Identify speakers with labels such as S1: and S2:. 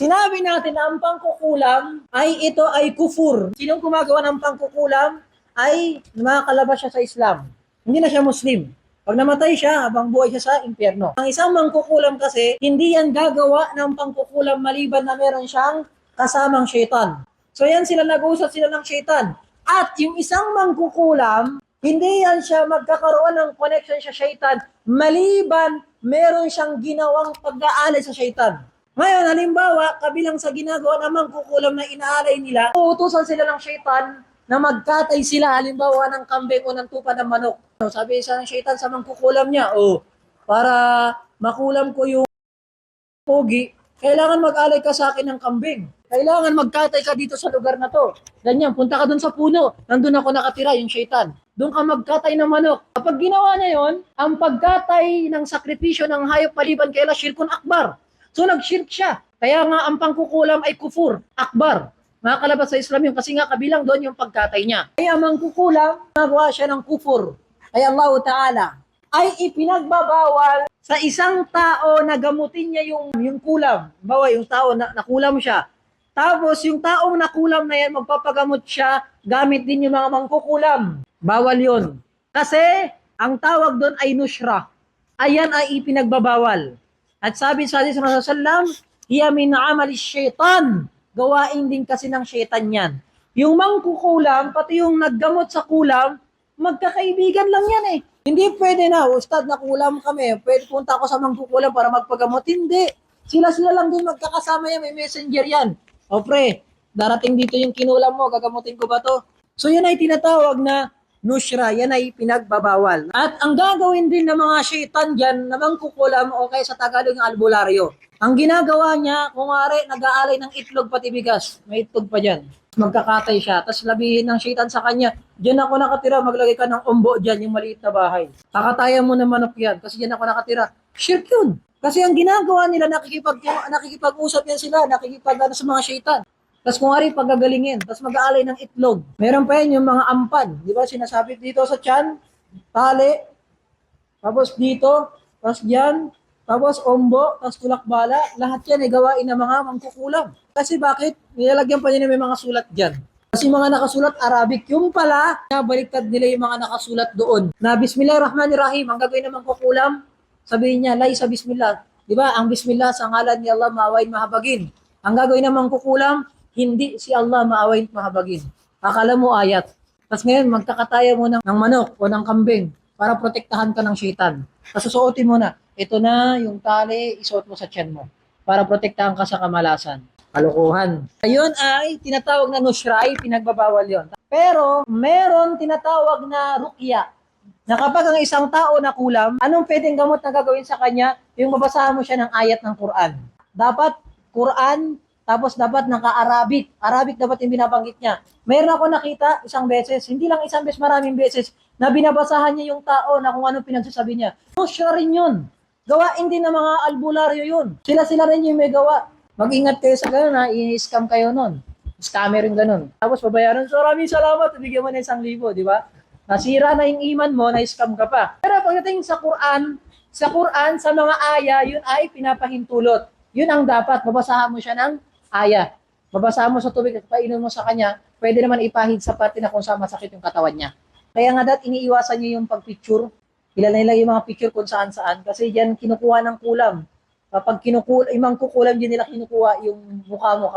S1: Sinabi natin na ang pangkukulam ay ito ay kufur. Sinong gumagawa ng pangkukulam ay makakalabas siya sa Islam. Hindi na siya Muslim. Pag namatay siya, habang buhay siya sa impyerno. Ang isang mangkukulam kasi, hindi yan gagawa ng pangkukulam maliban na meron siyang kasamang syaitan. So yan sila nag-usap sila ng syaitan. At yung isang mangkukulam, hindi yan siya magkakaroon ng connection sa syaitan maliban meron siyang ginawang pag-aalay sa syaitan. Ngayon, halimbawa, kabilang sa ginagawa ng mangkukulam na inaalay nila, uutusan sila ng syaitan na magkatay sila, halimbawa ng kambing o ng tupa ng manok. Sabi isa ng syaitan sa mangkukulam niya, oh, para makulam ko yung pogi, kailangan mag-alay ka sa akin ng kambing. Kailangan magkatay ka dito sa lugar na to. Ganyan, punta ka dun sa puno. Nandun ako nakatira, yung syaitan. Doon ka magkatay ng manok. Kapag ginawa niya yon, ang pagkatay ng sakripisyo ng hayop maliban kaila shirkun akbar. So nag-shirk siya. Kaya nga ang pangkukulam ay kufur, akbar. Makakalabas sa Islam yun kasi nga kabilang doon yung pagkatay niya. Kaya mangkukulam, nagawa siya ng kufur. Ay Allah Ta'ala ay ipinagbabawal sa isang tao na gamutin niya yung, yung kulam. Bawa yung tao na nakulam siya. Tapos yung taong nakulam na yan, magpapagamot siya, gamit din yung mga mangkukulam. Bawal yun. Kasi ang tawag doon ay nushra. Ayan ay ipinagbabawal. At sabi sa hadith ng Rasulullah, hiya min amali syaitan. Gawain din kasi ng syaitan yan. Yung mangkukulam, pati yung naggamot sa kulam, magkakaibigan lang yan eh. Hindi pwede na, ustad, nakulam kami. Pwede punta ako sa mangkukulam para magpagamot. Hindi. Sila-sila lang din magkakasama yan. May messenger yan. O pre, darating dito yung kinulam mo, gagamutin ko ba to? So yan ay tinatawag na nushra, yan ay pinagbabawal. At ang gagawin din ng mga syaitan dyan, na mangkukulam o kaya sa Tagalog yung albularyo. Ang ginagawa niya, kung ari, nag-aalay ng itlog pati bigas. May itlog pa dyan. Magkakatay siya. Tapos labihin ng syaitan sa kanya, dyan ako nakatira, maglagay ka ng umbo dyan, yung maliit na bahay. Kakatayan mo ng manok yan, kasi dyan ako nakatira. Shirk yun. Kasi ang ginagawa nila, nakikipag, nakikipag-usap yan sila, nakikipag ano, sa mga syaitan. Tapos kung ari, pagagalingin, tapos mag-aalay ng itlog. Meron pa yan yung mga ampan. Di ba sinasabi dito sa tiyan, tali, tapos dito, tapos dyan, tapos ombo, tapos tulakbala, lahat yan ay gawain ng mga mangkukulam. Kasi bakit? Nilalagyan pa niya may mga sulat dyan. Kasi mga nakasulat Arabic, yung pala, baliktad nila yung mga nakasulat doon. Na Bismillahirrahmanirrahim, ang gagawin ng mangkukulam, sabihin niya, lay sa Bismillah. Di ba? Ang Bismillah sa ngalan ni Allah, maawain mahabagin. Ang gagawin ng mangkukulam, hindi si Allah maawain mahabagin. Akala mo ayat. Tapos ngayon, magkakataya mo ng, ng manok o ng kambing para protektahan ka ng syaitan. Tapos susuotin mo na, ito na yung tali, isuot mo sa tiyan mo para protektahan ka sa kamalasan. Kalokohan. Ayun ay tinatawag na nushray, pinagbabawal yon. Pero meron tinatawag na ruqya. Na kapag ang isang tao na kulam, anong pwedeng gamot na gagawin sa kanya? Yung mabasahan mo siya ng ayat ng Quran. Dapat Quran, tapos dapat naka-Arabic. Arabic dapat yung binabanggit niya. Meron ako nakita isang beses, hindi lang isang beses, maraming beses, na binabasahan niya yung tao na kung anong pinagsasabi niya. No, rin yun. Gawain din ng mga albularyo yun. Sila-sila rin yung may gawa. Mag-ingat kayo sa ganun ha, i-scam kayo nun. Scammer yung ganun. Tapos babayaran, so maraming salamat, bigyan mo na isang libo, di ba? Nasira na yung iman mo, na-scam ka pa. Pero pagdating sa Quran, sa Quran, sa mga aya, yun ay pinapahintulot. Yun ang dapat, babasahan mo siya ng aya. Babasahan mo sa tubig at painom mo sa kanya, pwede naman ipahid sa parte na kung saan masakit yung katawan niya. Kaya nga dat, iniiwasan niyo yung pagpicture. Ilan nila yung mga picture kung saan saan. Kasi diyan kinukuha ng kulam. Kapag kinukula, imang kukulam din nila kinukuha yung mukha mo.